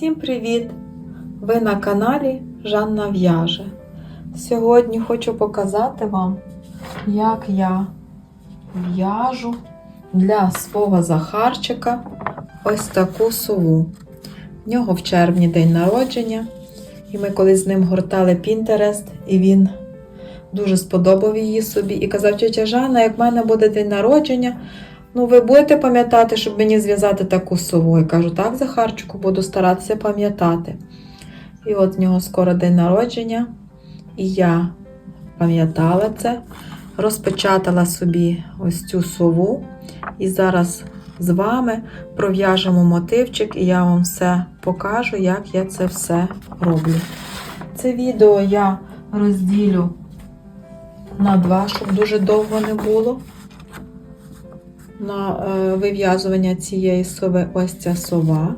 Всім привіт! Ви на каналі Жанна В'яже. Сьогодні хочу показати вам, як я в'яжу для свого Захарчика ось таку сову. В нього в червні день народження, і ми колись з ним гортали Пінтерест, і він дуже сподобав її собі і казав, тетя Жанна, як в мене буде день народження, Ну, ви будете пам'ятати, щоб мені зв'язати таку сову. Я кажу, так, Захарчику, буду старатися пам'ятати. І от в нього скоро день народження. І я пам'ятала це, розпечатала собі ось цю сову. І зараз з вами пров'яжемо мотивчик, і я вам все покажу, як я це все роблю. Це відео я розділю на два, щоб дуже довго не було на е, вив'язування цієї сови ось ця сова.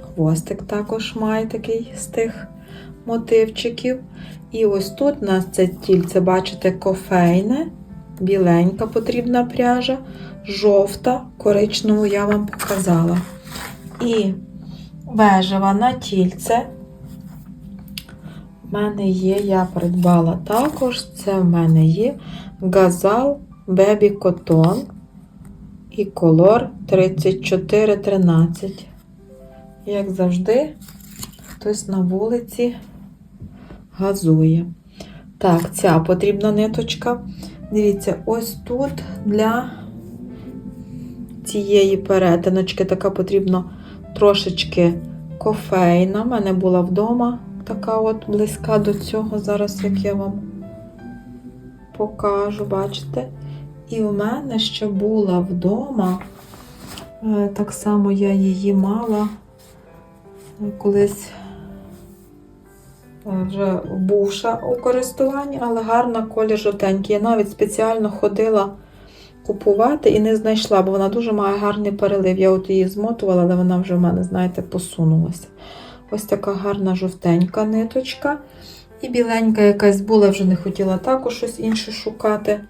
Хвостик також має такий з тих мотивчиків. І ось тут у нас це тільце, бачите, кофейне, біленька потрібна пряжа, жовта, коричневу я вам показала. І бежева на тільце. В мене є, я придбала також, це в мене є газал Baby Cotton і колор 3413. Як завжди, хтось на вулиці газує. Так, ця потрібна ниточка. Дивіться, ось тут для цієї перетиночки така потрібна трошечки кофейна. У мене була вдома така от близька до цього. Зараз як я вам покажу, бачите? І в мене ще була вдома, е, так само я її мала колись е, вже бувша у користуванні, але гарна колір жовтенький. Я навіть спеціально ходила купувати і не знайшла, бо вона дуже має гарний перелив. Я от її змотувала, але вона вже в мене, знаєте, посунулася. Ось така гарна жовтенька ниточка. І біленька якась була, вже не хотіла також щось інше шукати.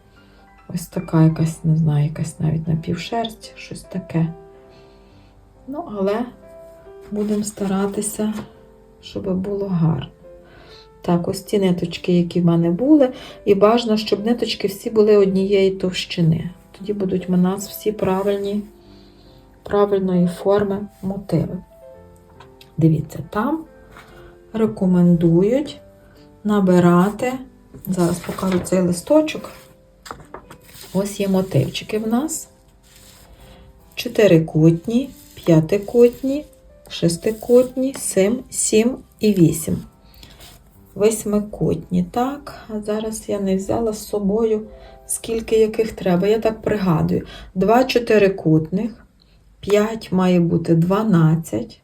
Ось така якась, не знаю, якась навіть напівшерсть, щось таке. Ну, але будемо старатися, щоб було гарно. Так, ось ці ниточки, які в мене були, і бажано, щоб ниточки всі були однієї товщини. Тоді будуть у нас всі правильні, правильної форми мотиви. Дивіться, там рекомендують набирати, зараз покажу цей листочок. Ось є мотивчики в нас. Чотирикутні, п'ятикутні, шестикутні, сім, сім і вісім. Восьмикутні. Так, а зараз я не взяла з собою, скільки яких треба. Я так пригадую. Два чотирикутних, 5 має бути 12.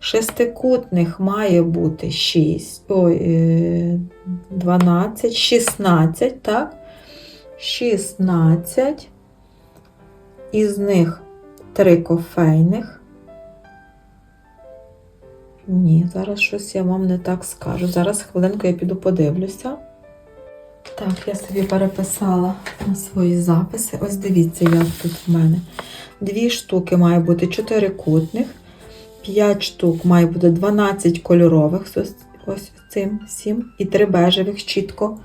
Шестикутних має бути 6, ой, 12, 16, так? 16, із них 3 кофейних. Ні, зараз щось я вам не так скажу. Зараз хвилинку я піду подивлюся. Так, я собі переписала на свої записи. Ось дивіться, як тут в мене. Дві штуки має бути чотирикутних, 5 штук має бути 12 кольорових, ось, цим 7, і 3 бежевих чітко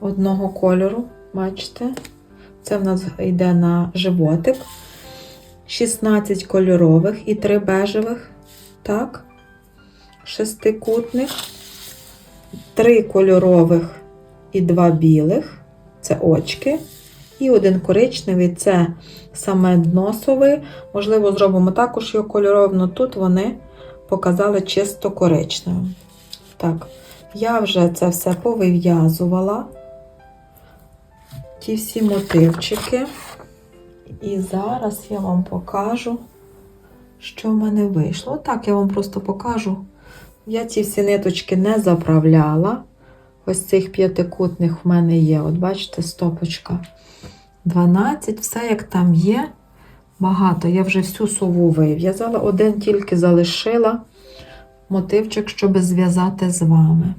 одного кольору. Бачите? Це в нас йде на животик. 16 кольорових і 3 бежевих. Так. Шестикутних. 3 кольорових і 2 білих. Це очки. І один коричневий це саме дносовий. Можливо, зробимо також його кольоровим, але тут вони показали чисто коричневим. Так, я вже це все повив'язувала ті всі мотивчики. І зараз я вам покажу, що в мене вийшло. Так, я вам просто покажу. Я ці всі ниточки не заправляла. Ось цих п'ятикутних в мене є. От бачите, стопочка 12, все як там є. Багато. Я вже всю сову вив'язала. Один тільки залишила мотивчик, щоб зв'язати з вами.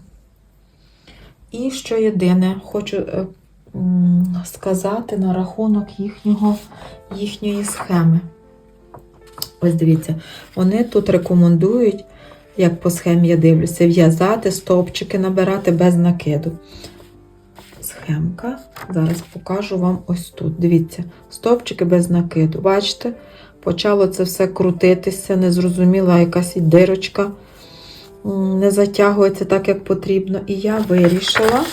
І що єдине, хочу е, сказати на рахунок їхнього, їхньої схеми. Ось дивіться, вони тут рекомендують, як по схемі я дивлюся, в'язати стовпчики, набирати без накиду. Схемка. Зараз покажу вам ось тут. Дивіться, стовпчики без накиду. Бачите, почало це все крутитися, незрозуміла якась дирочка не затягується так, як потрібно. І я вирішила,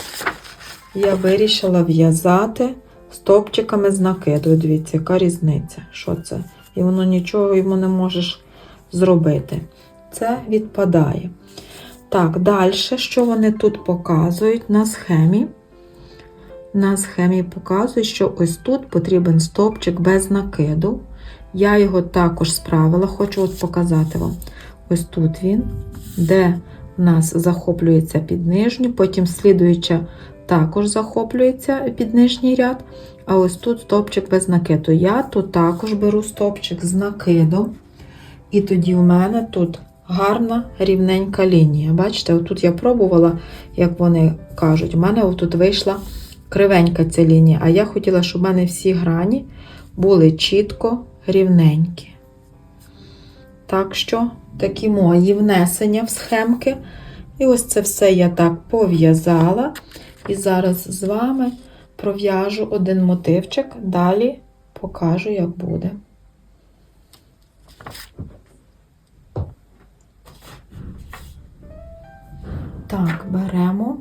я вирішила в'язати стовпчиками з накиду. Дивіться, яка різниця. Що це? І воно нічого йому не можеш зробити. Це відпадає. Так, далі, що вони тут показують на схемі? На схемі показують, що ось тут потрібен стовпчик без накиду. Я його також справила, хочу от показати вам. Ось тут він, де в нас захоплюється під нижню, потім слідуюча також захоплюється під нижній ряд. А ось тут стовпчик без накиду. Я тут також беру стовпчик з накидом. І тоді у мене тут гарна рівненька лінія. Бачите, отут я пробувала, як вони кажуть, у мене отут вийшла кривенька ця лінія, а я хотіла, щоб у мене всі грані були чітко рівненькі. Так що, такі мої внесення в схемки. І ось це все я так пов'язала. І зараз з вами пров'яжу один мотивчик, далі покажу, як буде. Так, беремо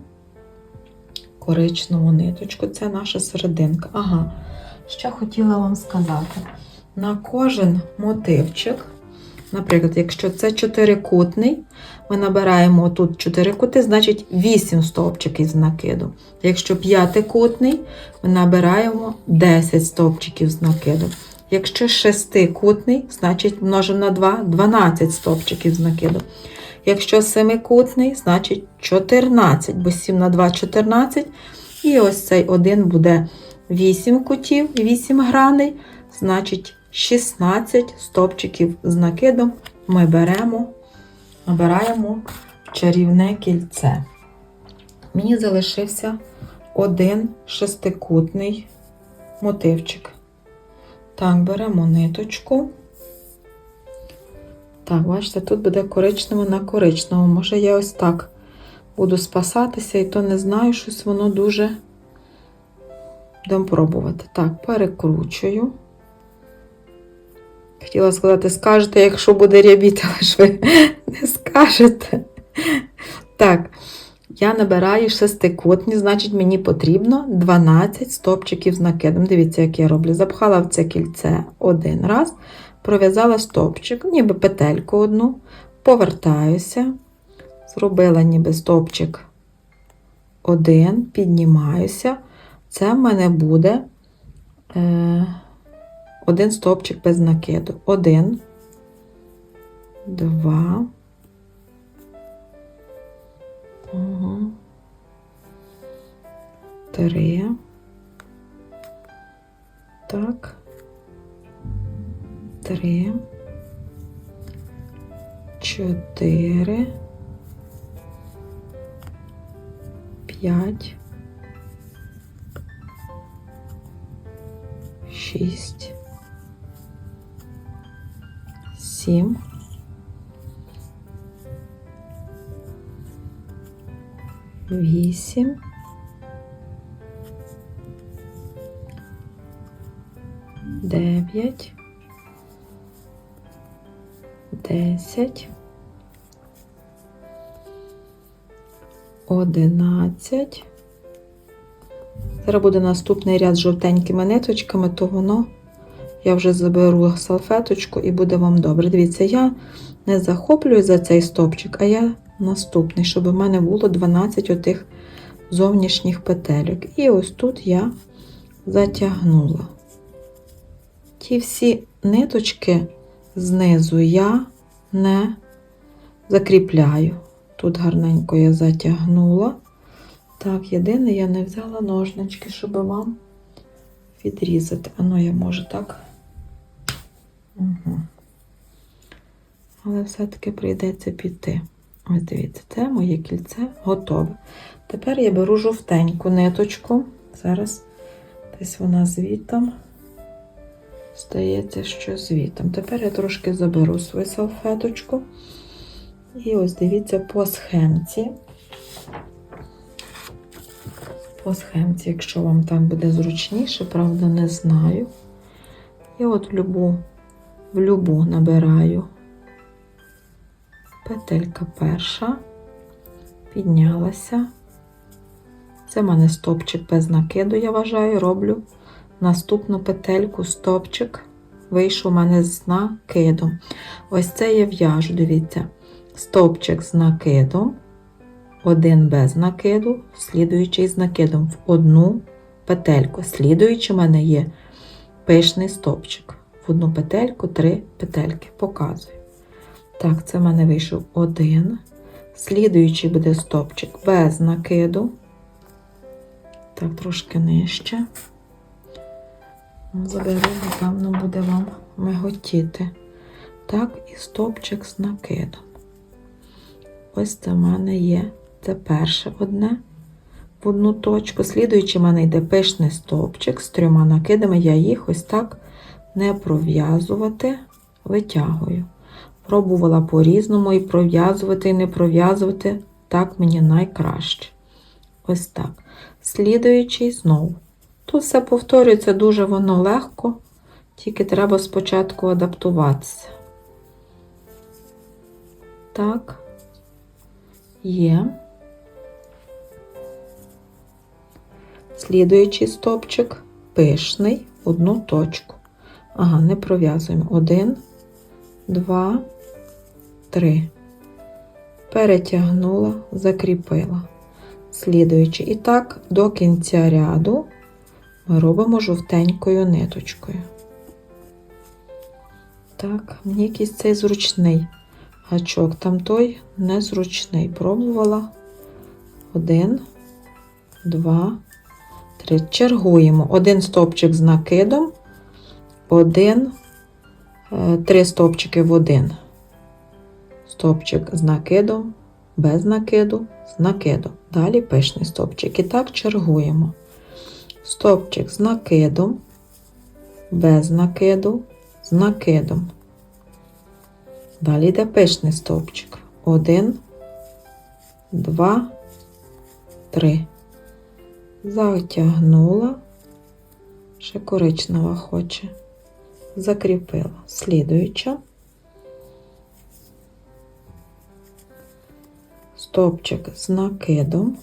коричневу ниточку, це наша серединка. Ага, ще хотіла вам сказати: на кожен мотивчик, наприклад, якщо це чотирикутний, ми набираємо тут 4 кути, значить 8 стовпчиків з накиду. Якщо п'ятикутний, ми набираємо 10 стовпчиків з накиду. Якщо шестикутний, значить множимо на 2 12 стовпчиків з накиду. Якщо семикутний, значить 14, бо 7 на 2 14. І ось цей один буде 8 кутів, 8 граней, значить 16 стовпчиків з накидом ми беремо, набираємо чарівне кільце. Мені залишився один шестикутний мотивчик. Так, беремо ниточку. Так, бачите, тут буде коричнево на коричневому. Може, я ось так буду спасатися, і то не знаю, щось воно дуже. Будемо пробувати. Так, перекручую. Хотіла сказати, скажете, якщо буде рябіти, але ж ви не скажете. Так, я набираю шестикутні, значить, мені потрібно 12 стопчиків з накидом. Дивіться, як я роблю. Запхала в це кільце один раз, пров'язала стопчик, ніби петельку одну, повертаюся, зробила ніби стопчик один, піднімаюся. Це в мене буде е, один стопчик без накиду. Один, два. Угу. Три. Так. Три. Чотири. П'ять. Шість. Сім. Вісім. Дев'ять. Десять. Одинадцять. Зараз буде наступний ряд з жовтенькими ниточками, то воно я вже заберу салфеточку і буде вам добре. Дивіться, я не захоплюю за цей стопчик, а я наступний, щоб у мене було 12 отих зовнішніх петельок. І ось тут я затягнула. Ті всі ниточки знизу я не закріпляю. Тут гарненько я затягнула. Так, єдине, я не взяла ножнички, щоб вам відрізати. А ну, я можу так. Угу. Але все-таки прийдеться піти. Ось дивіться, це моє кільце готове. Тепер я беру жовтеньку ниточку. Зараз десь вона звітом. Здається, що звітом. Тепер я трошки заберу свою салфеточку. І ось дивіться по схемці. По схемці, якщо вам так буде зручніше, правда, не знаю. І от любу, в любу набираю петелька перша, піднялася. Це в мене стопчик без накиду, я вважаю, роблю наступну петельку, стопчик, вийшов у мене з накидом. Ось це я в'яжу, дивіться, стопчик з накидом, один без накиду, слідуючий з накидом в одну петельку. Слідуючий у мене є пишний стопчик. В одну петельку три петельки. Показую. Так, це в мене вийшов один. Слідуючий буде стопчик без накиду. Так, трошки нижче. Заберу, напевно, буде вам миготіти. Так, і стопчик з накидом. Ось це в мене є. Це перше одне в одну точку. Слідуючи, в мене йде пишний стовпчик з трьома накидами. Я їх ось так не пров'язувати, витягую. Пробувала по-різному і пров'язувати, і не пров'язувати. Так мені найкраще. Ось так. Слідуючий знову. Тут все повторюється дуже воно легко, тільки треба спочатку адаптуватися. Так, є. Слідуючий стопчик пишний, одну точку. Ага, не пров'язуємо. Один, два, три. Перетягнула, закріпила. Слідуючи. І так, до кінця ряду ми робимо жовтенькою ниточкою. Так, мені якийсь цей зручний гачок, там той незручний. Пробувала. Один, два, три. Чергуємо. Один стопчик з накидом, один, е, три стопчики в один. Стопчик з накидом, без накиду, з накидом. Далі пишний стопчик. І так чергуємо. Стопчик з накидом, без накиду, з накидом. Далі йде пишний стовпчик. Один, два, три. Затягнула, ще коричнева хоче. Закріпила. Слідуюча. Стовпчик з накидом.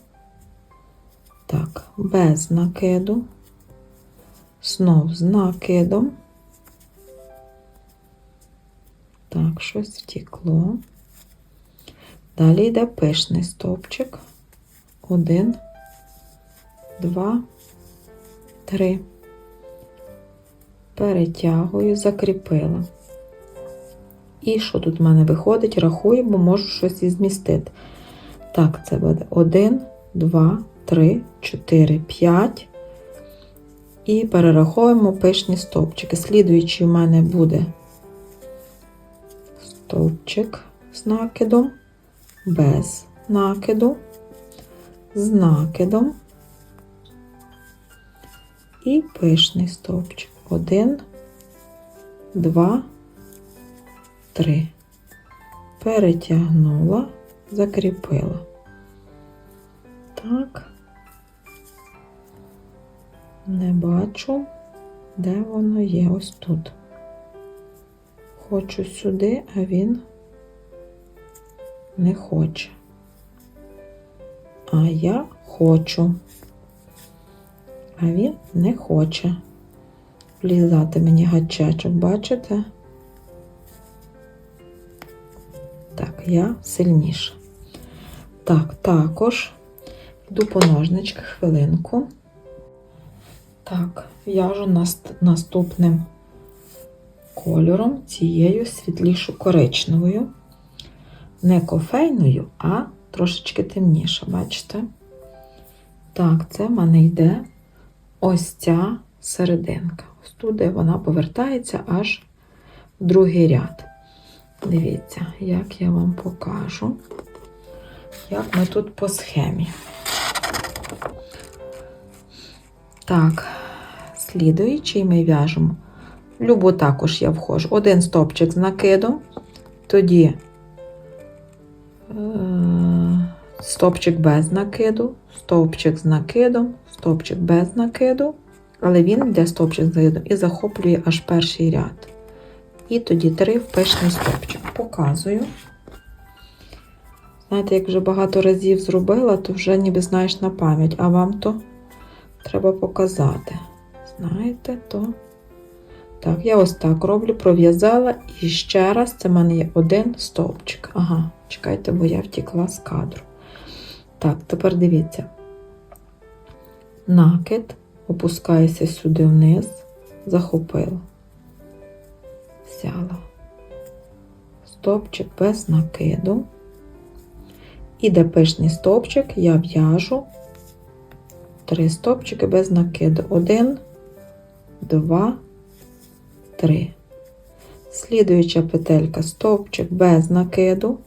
Так, без накиду. Знов з накидом. Так, щось втекло. Далі йде пишний стовпчик. Один, два, три. Перетягую, закріпила. І що тут в мене виходить? Рахую, бо можу щось і змістити. Так, це буде один, два, три, чотири, п'ять. І перераховуємо пишні стовпчики. Слідуючий у мене буде стовпчик з накидом, без накиду, з накидом і пишний стовпчик. Один, два, три. Перетягнула, закріпила. Так, не бачу, де воно є ось тут. Хочу сюди, а він не хоче. А я хочу. А він не хоче влізати мені гачачок, бачите? Так, я сильніша. Так, також йду по ножнички хвилинку. Так, в'яжу наст- наступним кольором цією світлішу коричневою. Не кофейною, а трошечки темніша, бачите? Так, це в мене йде ось ця серединка. Туди вона повертається аж в другий ряд. Дивіться, як я вам покажу, як ми тут по схемі. Так, слідуючий ми в'яжемо любу також я входжу. Один стовпчик з накидом, тоді е, стовпчик без накиду, стовпчик з накидом, стовпчик без накиду, але він йде стовпчик з і захоплює аж перший ряд. І тоді три впишний стовпчик. Показую. Знаєте, як вже багато разів зробила, то вже ніби знаєш на пам'ять, а вам то треба показати. Знаєте, то. Так, я ось так роблю, пров'язала і ще раз це в мене є один стовпчик. Ага, чекайте, бо я втікла з кадру. Так, тепер дивіться. Накид, опускаюся сюди вниз, захопила. Взяла. Стовпчик без накиду. І де пишний стовпчик, я в'яжу три стовпчики без накиду. Один, два, три. Слідуюча петелька стовпчик без накиду,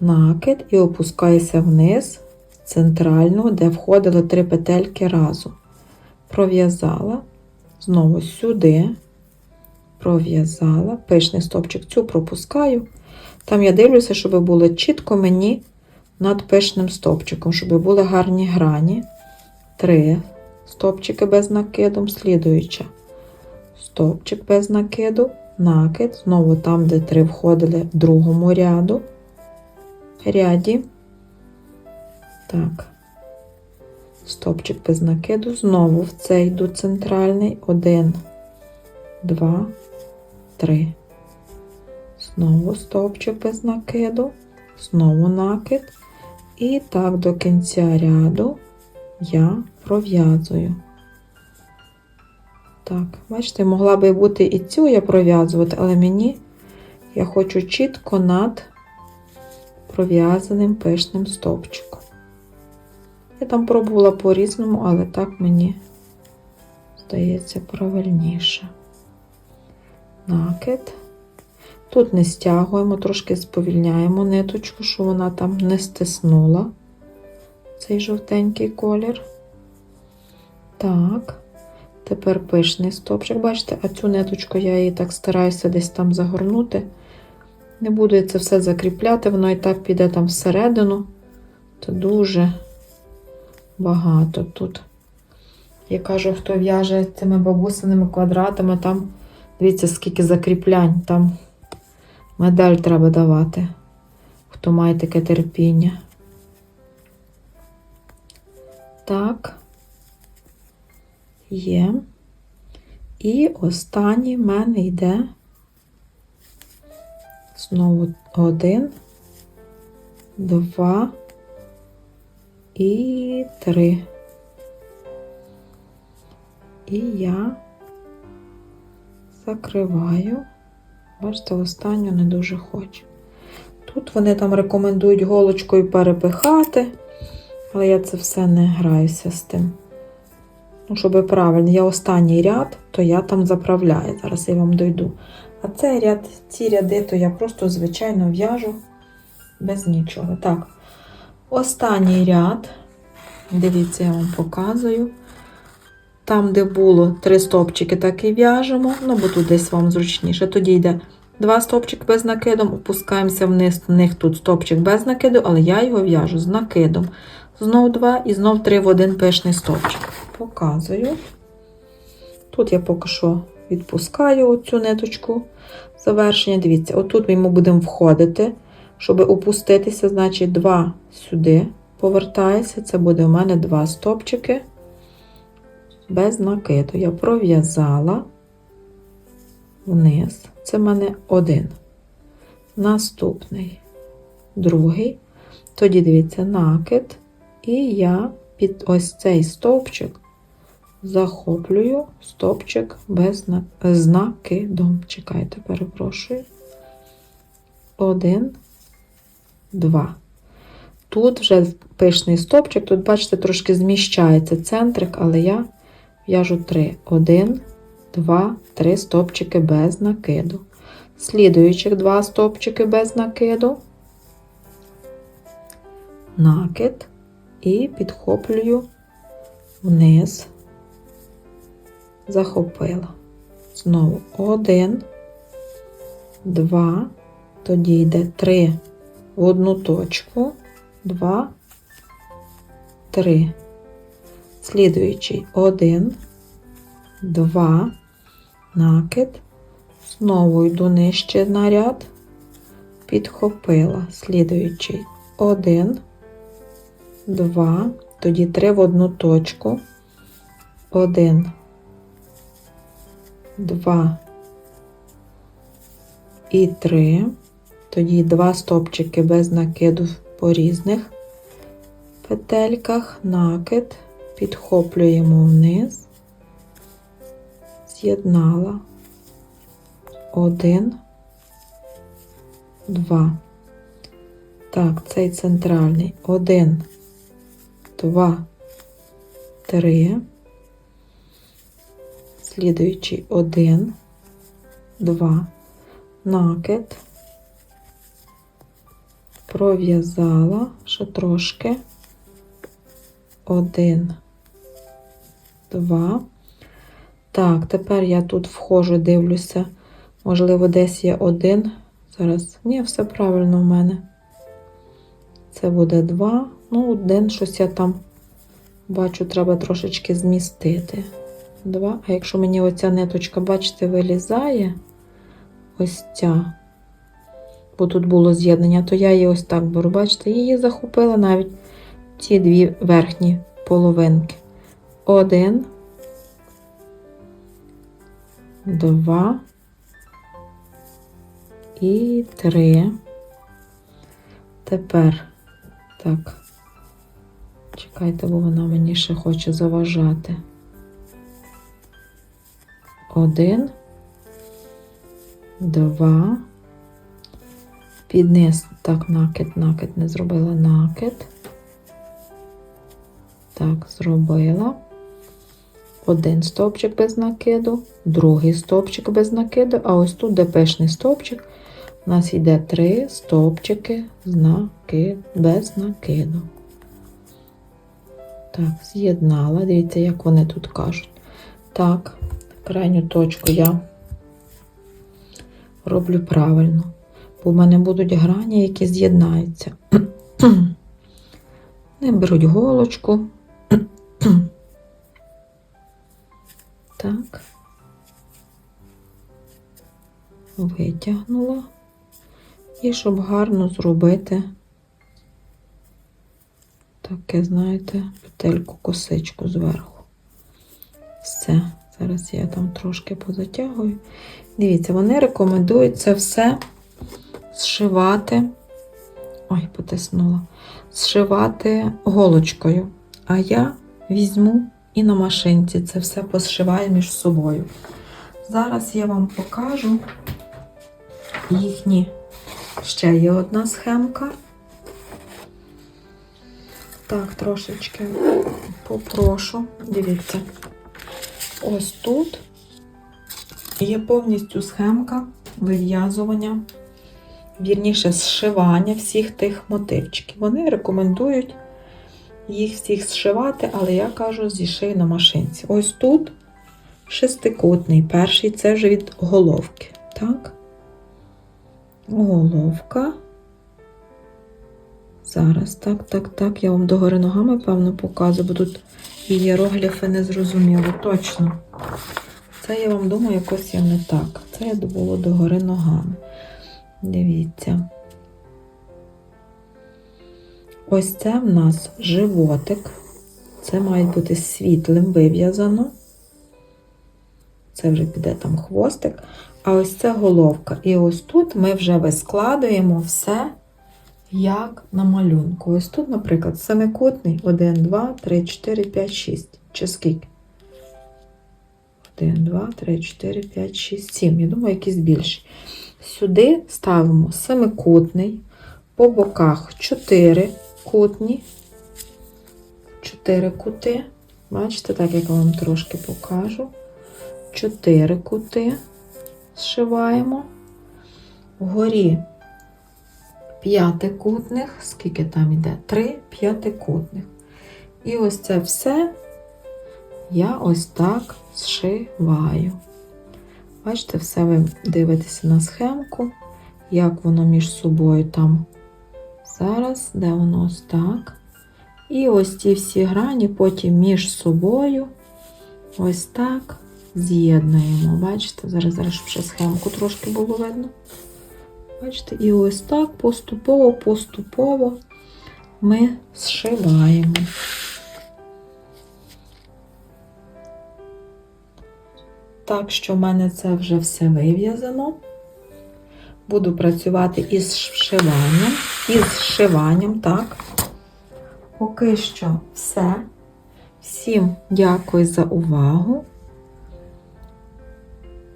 накид і опускаюся вниз центральну, де входили три петельки разом. Пров'язала, знову сюди, пров'язала, пишний стовпчик цю пропускаю. Там я дивлюся, щоб було чітко мені над пишним стовпчиком, щоб були гарні грані. Три стовпчики без накиду, слідуюча. Стовпчик без накиду, накид, знову там, де три входили в другому ряду. Ряді. Так. Стовпчик без накиду, знову в цей йду центральний. Один, два, три. Знову стовпчик без накиду, знову накид. І так до кінця ряду я пров'язую. Так, бачите, могла би бути і цю я пров'язувати, але мені я хочу чітко над пров'язаним пишним стовпчиком. Я там пробувала по-різному, але так мені здається правильніше. Накид. Тут не стягуємо, трошки сповільняємо ниточку, щоб вона там не стиснула цей жовтенький колір. Так, тепер пишний стопчик. Бачите, а цю ниточку я її так стараюся десь там загорнути. Не буду я це все закріпляти, воно і так піде там всередину. Це дуже багато тут. Я кажу, хто в'яже цими бабусиними квадратами, там, дивіться, скільки закріплянь, там медаль треба давати, хто має таке терпіння. Так, є. І останній в мене йде знову один, два і три. І я закриваю. Бачите, останню не дуже хочу. Тут вони там рекомендують голочкою перепихати, але я це все не граюся з тим. Ну, щоб правильно, я останній ряд, то я там заправляю. Зараз я вам дойду. А цей ряд, ці ряди, то я просто, звичайно, в'яжу без нічого. Так, останній ряд, дивіться, я вам показую. Там, де було три стопчики, так і в'яжемо. Ну, бо тут десь вам зручніше. Тоді йде два стопчики без накидом, опускаємося вниз. В них тут стопчик без накиду, але я його в'яжу з накидом. Знов два і знов три в один пишний стопчик. Показую. Тут я поки що відпускаю цю ниточку завершення. Дивіться, отут ми будемо входити, щоб опуститися, значить, два сюди повертаюся. Це буде у мене два стопчики без накиду. Я пров'язала вниз. Це в мене один. Наступний, другий. Тоді дивіться, накид. І я під ось цей стовпчик захоплюю стовпчик без накидом. Чекайте, перепрошую. Один, два. Тут вже пишний стовпчик, тут, бачите, трошки зміщається центрик, але я в'яжу три. Один, два, три стовпчики без накиду. Слідуючих два стовпчики без накиду, накид і підхоплюю вниз, захопила. Знову один, два, тоді йде три в одну точку, два, три. Слідуючий один, два, накид. Знову йду нижче на ряд, підхопила. Слідуючий один, два, тоді три в одну точку. Один, два і три. Тоді два стопчики без накиду по різних петельках, накид, підхоплюємо вниз, з'єднала. Один, два. Так, цей центральний. Один, два, три. Слідуючий. Один, два, накид, пров'язала ще трошки. Один, два. Так, тепер я тут входжу, дивлюся. Можливо, десь є один. Зараз. Ні, все правильно в мене. Це буде два. Ну, один щось я там бачу, треба трошечки змістити. Два. А якщо мені оця ниточка, бачите, вилізає, ось ця, бо тут було з'єднання, то я її ось так беру. Бачите, її захопила навіть ці дві верхні половинки. Один, два і три. Тепер, так, чекайте, бо вона мені ще хоче заважати. Один, два. Під так, накид, накид, не зробила накид. Так, зробила. Один стовпчик без накиду, другий стовпчик без накиду, а ось тут, де пишний стовпчик, у нас йде три стовпчики з наки... без накиду. Так, з'єднала. Дивіться, як вони тут кажуть. Так, крайню точку я роблю правильно, бо в мене будуть грані, які з'єднаються. Не беруть голочку. Так. Витягнула. І щоб гарно зробити таке, знаєте, петельку косичку зверху. Все. Зараз я там трошки позатягую. Дивіться, вони рекомендують це все зшивати. Ой, потиснула. Зшивати голочкою. А я візьму і на машинці це все позшиваю між собою. Зараз я вам покажу їхні. Ще є одна схемка. Так, трошечки попрошу. Дивіться. Ось тут є повністю схемка вив'язування, вірніше, зшивання всіх тих мотивчиків. Вони рекомендують їх всіх зшивати, але я кажу, зішию на машинці. Ось тут шестикутний. Перший це вже від головки. Так? Головка. Зараз, так, так, так. Я вам догори ногами, певно, показую, бо тут ієрогліфи не зрозуміло. Точно. Це я вам думаю, якось я не так. Це я було догори ногами. Дивіться. Ось це в нас животик. Це має бути світлим вив'язано. Це вже піде там хвостик. А ось це головка. І ось тут ми вже вискладуємо все, як на малюнку. Ось тут, наприклад, семикутний 1, 2, 3, 4, 5, 6. Чи скільки? 1, 2, 3, 4, 5, 6, 7. Я думаю, якісь більші. Сюди ставимо семикутний, по боках 4 кутні, 4 кути. Бачите, так як я вам трошки покажу. 4 кути зшиваємо. Вгорі п'ятикутних, скільки там йде? 3 п'ятикутних. І ось це все я ось так зшиваю. Бачите, все ви дивитеся на схемку, як воно між собою там. Зараз, де воно ось так. І ось ці всі грані потім між собою ось так з'єднуємо. Бачите, зараз, зараз щоб ще схемку трошки було видно. Бачите, і ось так поступово, поступово ми зшиваємо. Так що в мене це вже все вив'язано. Буду працювати із вшиванням, із зшиванням, так. Поки що все. Всім дякую за увагу.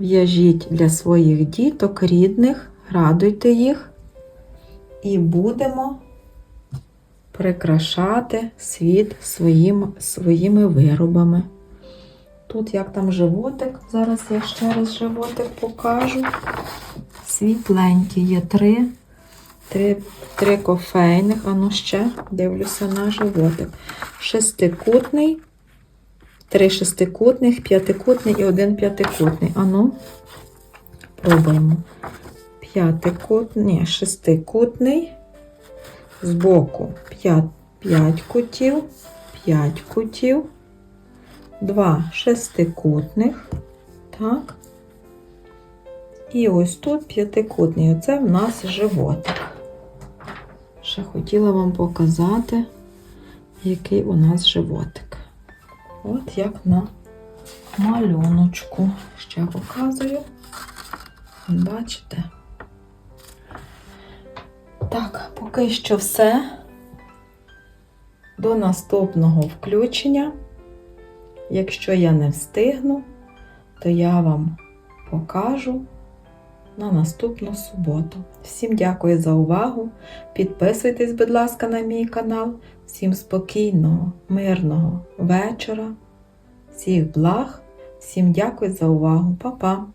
В'яжіть для своїх діток, рідних, радуйте їх і будемо прикрашати світ своїм, своїми виробами. Тут як там животик, зараз я ще раз животик покажу. Світленький є три, три, три кофейних, а ну ще дивлюся на животик. Шестикутний, три шестикутних, п'ятикутний і один п'ятикутний. А ну, пробуємо. П'ятикутний, ні, шестикутний, збоку 5, 5 кутів, 5 кутів, два шестикутних, так. І ось тут п'ятикутний. Оце в нас животик. Ще хотіла вам показати, який у нас животик. От як на малюночку. Ще показую. Бачите? Так, поки що все. До наступного включення. Якщо я не встигну, то я вам покажу на наступну суботу. Всім дякую за увагу. Підписуйтесь, будь ласка, на мій канал. Всім спокійного, мирного вечора, всіх благ. Всім дякую за увагу. Па-па!